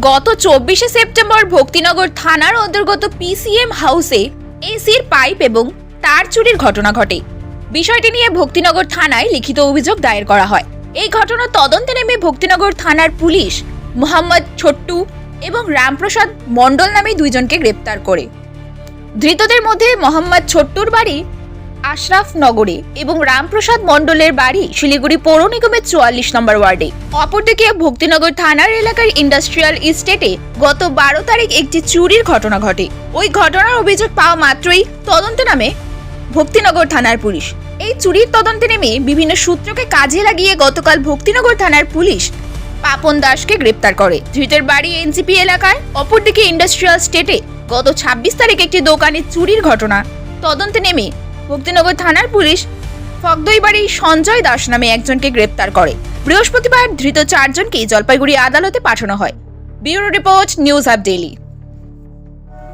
গত চব্বিশে সেপ্টেম্বর ভক্তিনগর থানার অন্তর্গত পিসিএম হাউসে এসির পাইপ এবং তার চুরির ঘটনা ঘটে। বিষয়টি নিয়ে ভক্তিনগর থানায় লিখিত অভিযোগ দায়ের করা হয়। এই ঘটনার তদন্তে নেমে ভক্তিনগর থানার পুলিশ মোহাম্মদ ছোট্টু এবং রামপ্রসাদ মণ্ডল নামে দুইজনকে গ্রেপ্তার করে। ধৃতদের মধ্যে মোহাম্মদ ছোট্টুর বাড়ি আশরাফ নগরে এবং রামপ্রসাদ মণ্ডলের বাড়ি শিলিগুড়ি পৌর নিগমের চুয়াল্লিশ নম্বর ওয়ার্ডে। অপরদিকে ভক্তিনগর থানার এলাকার ইন্ডাস্ট্রিয়াল ইস্টেটে গত বারো তারিখ একটি চুরির ঘটনা ঘটে। ওই ঘটনার অভিযোগ পাওয়া মাত্রই তদন্তে নামে ভক্তিনগর থানার পুলিশ। এই চুরির তদন্তে নেমে বিভিন্ন সূত্রকে কাজে লাগিয়ে গতকাল ভক্তিনগর থানার পুলিশ পাপন দাসকে গ্রেপ্তার করে। ধৃতের বাড়ি এনসিপি এলাকায় অপরদিকে ইন্ডাস্ট্রিয়াল স্টেটে গত ছাব্বিশ তারিখ একটি দোকানে চুরির ঘটনা। তদন্তে নেমে ভক্তিনগর থানার পুলিশ ফগদই বাড়ির সঞ্জয় দাস নামে একজনকে গ্রেপ্তার করে। বৃহস্পতিবার ধৃত চারজনকেই জলপাইগুড়ি আদালতে পাঠানো হয়। Bureau report, news up daily.